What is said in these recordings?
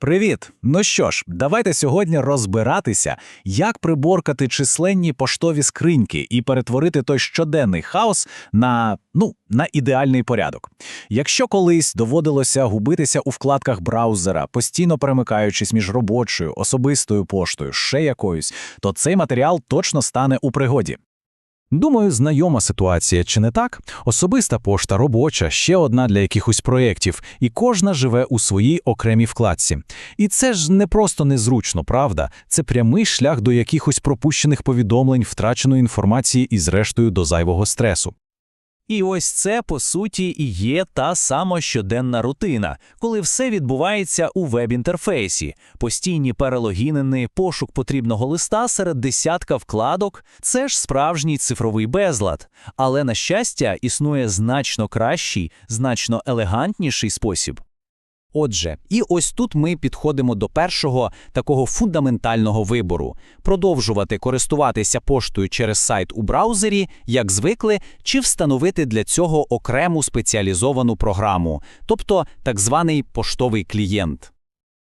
Привіт! Ну що ж, давайте сьогодні розбиратися, як приборкати численні поштові скриньки і перетворити той щоденний хаос на, ну, на ідеальний порядок. Якщо колись доводилося губитися у вкладках браузера, постійно перемикаючись між робочою, особистою поштою, ще якоюсь, то цей матеріал точно стане у пригоді. Думаю, знайома ситуація, чи не так? Особиста пошта, робоча, ще одна для якихось проєктів, і кожна живе у своїй окремій вкладці. І це ж не просто незручно, правда? Це прямий шлях до якихось пропущених повідомлень, втраченої інформації і, зрештою, до зайвого стресу. І ось це, по суті, і є та сама щоденна рутина, коли все відбувається у веб-інтерфейсі, постійні перелогінини, пошук потрібного листа серед десятка вкладок це ж справжній цифровий безлад. Але, на щастя, існує значно кращий, значно елегантніший спосіб. Отже, і ось тут ми підходимо до першого такого фундаментального вибору: продовжувати користуватися поштою через сайт у браузері, як звикли, чи встановити для цього окрему спеціалізовану програму, тобто так званий поштовий клієнт.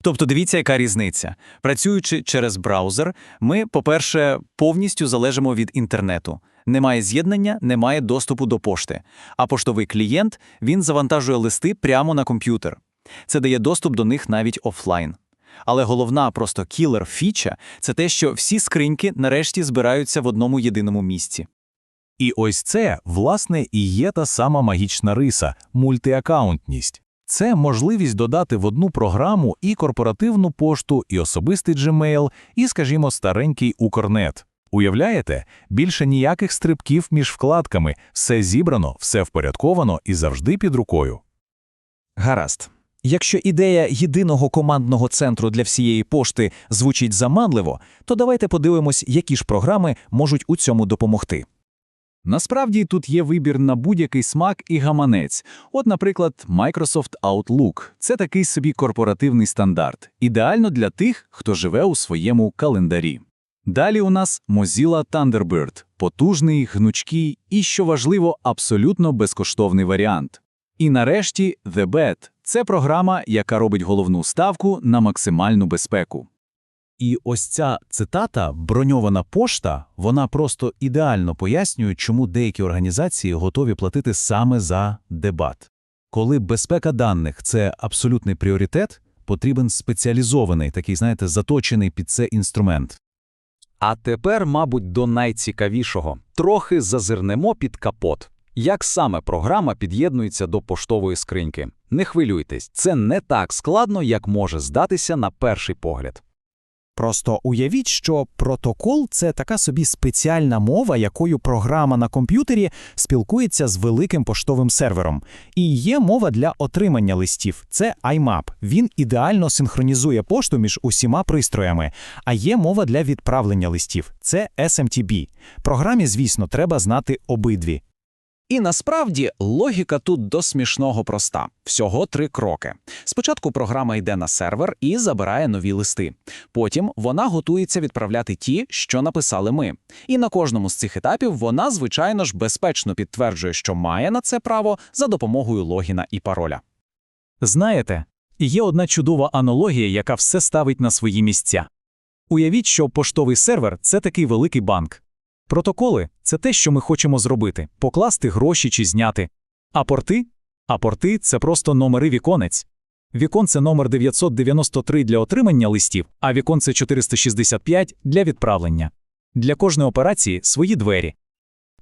Тобто дивіться, яка різниця. Працюючи через браузер, ми, по-перше, повністю залежимо від інтернету. Немає з'єднання, немає доступу до пошти. А поштовий клієнт він завантажує листи прямо на комп'ютер. Це дає доступ до них навіть офлайн. Але головна просто кілер фіча це те, що всі скриньки нарешті збираються в одному єдиному місці. І ось це, власне, і є та сама магічна риса мультиаккаунтність. Це можливість додати в одну програму і корпоративну пошту, і особистий Gmail, і, скажімо, старенький Укрнет. Уявляєте, більше ніяких стрибків між вкладками, все зібрано, все впорядковано і завжди під рукою. Гаразд. Якщо ідея єдиного командного центру для всієї пошти звучить заманливо, то давайте подивимось, які ж програми можуть у цьому допомогти. Насправді тут є вибір на будь-який смак і гаманець. От, наприклад, Microsoft Outlook – це такий собі корпоративний стандарт, ідеально для тих, хто живе у своєму календарі. Далі у нас Mozilla Thunderbird – потужний, гнучкий і, що важливо, абсолютно безкоштовний варіант. І нарешті The Bat – це програма, яка робить головну ставку на максимальну безпеку. І ось ця цитата броньована пошта, вона просто ідеально пояснює, чому деякі організації готові платити саме за дебат. Коли безпека даних це абсолютний пріоритет, потрібен спеціалізований, такий, знаєте, заточений під це інструмент. А тепер, мабуть, до найцікавішого. Трохи зазирнемо під капот. Як саме програма під'єднується до поштової скриньки? Не хвилюйтесь, це не так складно, як може здатися на перший погляд. Просто уявіть, що протокол це така собі спеціальна мова, якою програма на комп'ютері спілкується з великим поштовим сервером. І є мова для отримання листів. Це IMAP. Він ідеально синхронізує пошту між усіма пристроями. А є мова для відправлення листів. Це SMTP. Програмі, звісно, треба знати обидві. І насправді логіка тут до смішного проста. Всього три кроки. Спочатку програма йде на сервер і забирає нові листи. Потім вона готується відправляти ті, що написали ми. І на кожному з цих етапів вона, звичайно ж, безпечно підтверджує, що має на це право за допомогою логіна і пароля. Знаєте, є одна чудова аналогія, яка все ставить на свої місця. Уявіть, що поштовий сервер це такий великий банк. Протоколи це те, що ми хочемо зробити покласти гроші чи зняти. А порти? А порти це просто номери віконець. Віконце номер 993 для отримання листів, а віконце 465 для відправлення. Для кожної операції свої двері.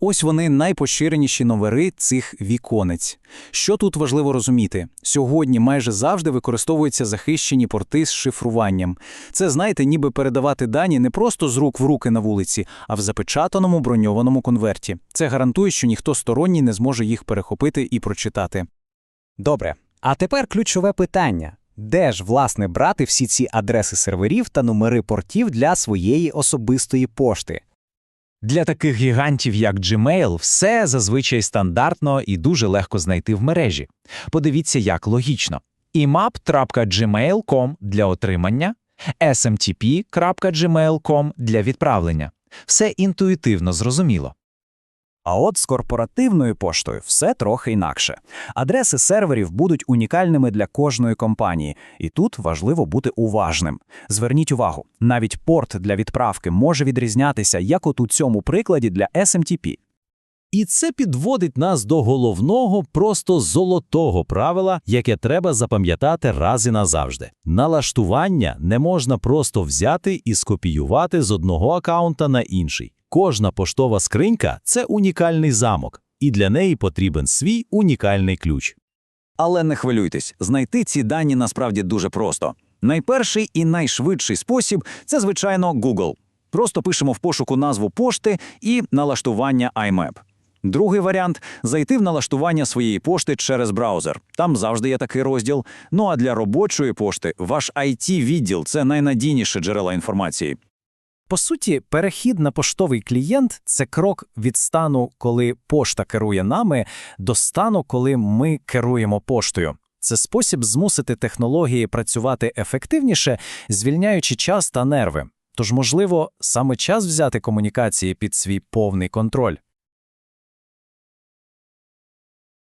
Ось вони найпоширеніші номери цих віконець. Що тут важливо розуміти? Сьогодні майже завжди використовуються захищені порти з шифруванням. Це, знаєте, ніби передавати дані не просто з рук в руки на вулиці, а в запечатаному броньованому конверті. Це гарантує, що ніхто сторонній не зможе їх перехопити і прочитати. Добре. А тепер ключове питання. Де ж, власне, брати всі ці адреси серверів та номери портів для своєї особистої пошти? Для таких гігантів, як Gmail, все зазвичай стандартно і дуже легко знайти в мережі. Подивіться, як логічно. imap.gmail.com для отримання, smtp.gmail.com для відправлення. Все інтуїтивно зрозуміло. А от з корпоративною поштою все трохи інакше. Адреси серверів будуть унікальними для кожної компанії, і тут важливо бути уважним. Зверніть увагу, навіть порт для відправки може відрізнятися, як от у цьому прикладі для SMTP. І це підводить нас до головного, просто золотого правила, яке треба запам'ятати раз і назавжди. Налаштування не можна просто взяти і скопіювати з одного акаунта на інший. Кожна поштова скринька це унікальний замок, і для неї потрібен свій унікальний ключ. Але не хвилюйтесь, знайти ці дані насправді дуже просто. Найперший і найшвидший спосіб це, звичайно, Google. Просто пишемо в пошуку назву пошти і налаштування IMAP. Другий варіант зайти в налаштування своєї пошти через браузер. Там завжди є такий розділ. Ну а для робочої пошти ваш IT-відділ це найнадійніше джерела інформації. По суті, перехід на поштовий клієнт це крок від стану, коли пошта керує нами, до стану, коли ми керуємо поштою. Це спосіб змусити технології працювати ефективніше, звільняючи час та нерви. Тож, можливо, саме час взяти комунікації під свій повний контроль.